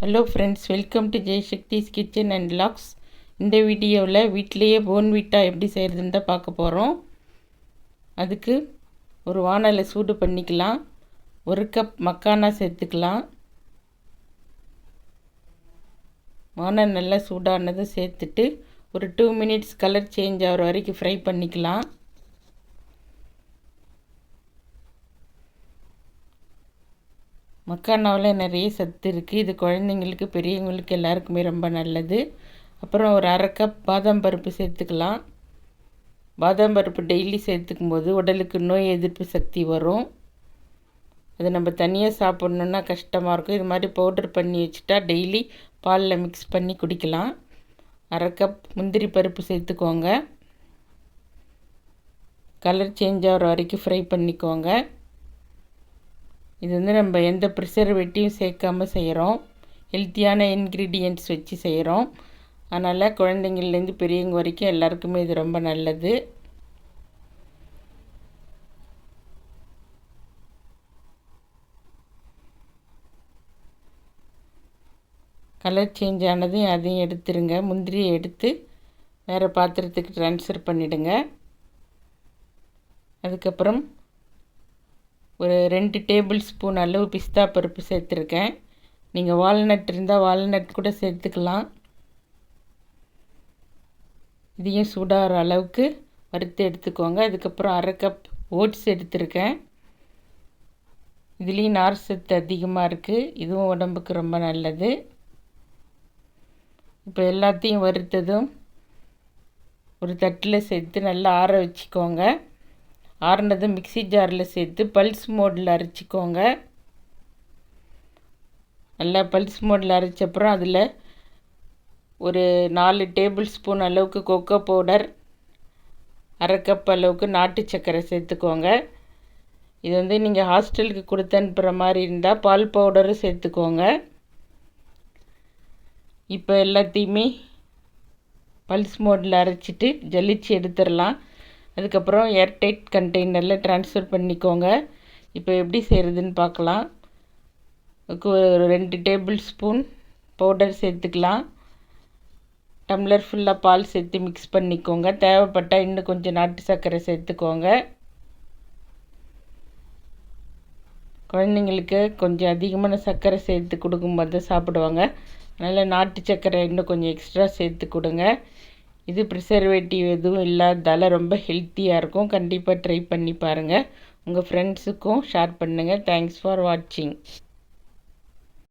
Hello friends welcome to Jaishakthi's kitchen and vlogs இந்த வீடியோவில் வீட்டிலையே போன்விட்டா எப்படி செய்கிறதுன்னு தான் பார்க்க போகிறோம் அதுக்கு ஒரு வானலை சூடு பண்ணிக்கலாம். ஒரு கப் மக்கானா சேர்த்துக்கலாம். வானல் நல்லா சூடானதும் சேர்த்துட்டு ஒரு டூ மினிட்ஸ் கலர் சேஞ்ச் ஆகிற வரைக்கும் ஃப்ரை பண்ணிக்கலாம். மக்கானாவில் நிறைய சத்து இருக்குது இது குழந்தைங்களுக்கு பெரியவங்களுக்கு எல்லாருக்குமே ரொம்ப நல்லது. அப்புறம் ஒரு அரை கப் பாதாம் பருப்பு சேர்த்துக்கலாம். பாதாம் பருப்பு டெய்லி சேர்த்துக்கும் போது உடலுக்கு நோய் எதிர்ப்பு சக்தி வரும். அது நம்ம தனியாக சாப்பிட்ணுன்னா கஷ்டமாக இருக்கும். இது மாதிரி பவுடர் பண்ணி வச்சுட்டா டெய்லி பாலில் மிக்ஸ் பண்ணி குடிக்கலாம். அரை கப் முந்திரி பருப்பு சேர்த்துக்கோங்க. கலர் சேஞ்ச் ஆகிற வரைக்கும் ஃப்ரை பண்ணிக்கோங்க. இது வந்து நம்ம எந்த ப்ரிசர்வேட்டிவும் சேர்க்காமல் செய்கிறோம் ஹெல்த்தியான இன்க்ரீடியன்ட்ஸ் வச்சு செய்கிறோம் அதனால் குழந்தைங்கள்லேருந்து பெரியவங்க வரைக்கும் எல்லாருக்குமே இது ரொம்ப நல்லது. கலர் சேஞ்ச் ஆனதையும் அதையும் எடுத்துருங்க. முந்திரியை எடுத்து வேறு பாத்திரத்துக்கு ட்ரான்ஸ்ஃபர் பண்ணிவிடுங்க அதுக்கப்புறம் ஒரு ரெண்டு டேபிள் ஸ்பூன் அளவு பிஸ்தா பருப்பு சேர்த்துருக்கேன். நீங்கள் வால்நட் இருந்தால் வால்நட் கூட சேர்த்துக்கலாம். இதையும் சூடாகிற அளவுக்கு வறுத்து எடுத்துக்கோங்க. அதுக்கப்புறம் அரை கப் ஓட்ஸ் எடுத்திருக்கேன். இதுலேயும் நார் சத்து அதிகமாக இருக்குது இதுவும் உடம்புக்கு ரொம்ப நல்லது. இப்போ எல்லாத்தையும் வறுத்ததும் ஒரு தட்டில் சேர்த்து நல்லா ஆற வச்சுக்கோங்க. ஆறுனதும் மிக்சி ஜாரில் சேர்த்து பல்ஸ் மோடில் அரைச்சிக்கோங்க. நல்லா பல்ஸ் மோடில் அரைச்சப்புறம் அதில் ஒரு நாலு டேபிள் ஸ்பூன் அளவுக்கு கொக்கோ பவுடர் அரை கப் அளவுக்கு நாட்டு சர்க்கரை சேர்த்துக்கோங்க. இது வந்து நீங்கள் ஹாஸ்டலுக்கு கொடுத்து அனுப்புகிற மாதிரி இருந்தால் பால் பவுடரும் சேர்த்துக்கோங்க. இப்போ எல்லாத்தையுமே பல்ஸ் மோடில் அரைச்சிட்டு ஜல்லிச்சு எடுத்துடலாம். அதுக்கப்புறம் ஏர்டைட் கண்டெய்னரில் ட்ரான்ஸ்ஃபர் பண்ணிக்கோங்க. இப்போ எப்படி செய்கிறதுன்னு பார்க்கலாம். ஒரு ரெண்டு டேபிள் ஸ்பூன் பவுடர் சேர்த்துக்கலாம். டம்ளர் ஃபுல்லாக பால் சேர்த்து மிக்ஸ் பண்ணிக்கோங்க. தேவைப்பட்டால் இன்னும் கொஞ்சம் நாட்டு சர்க்கரை சேர்த்துக்கோங்க. குழந்தைங்களுக்கு கொஞ்சம் அதிகமான சர்க்கரை சேர்த்து கொடுக்கும்போது சாப்பிடுவாங்க. அதனால் நாட்டு சர்க்கரை இன்னும் கொஞ்சம் எக்ஸ்ட்ரா சேர்த்து கொடுங்க. இது ப்ரிசர்வேட்டிவ் எதுவும் இல்லாததால் ரொம்ப ஹெல்த்தியாக இருக்கும். கண்டிப்பாக ட்ரை பண்ணி பாருங்கள் உங்கள் ஃப்ரெண்ட்ஸுக்கும் ஷேர் பண்ணுங்கள் தேங்க்ஸ் ஃபார் வாட்சிங்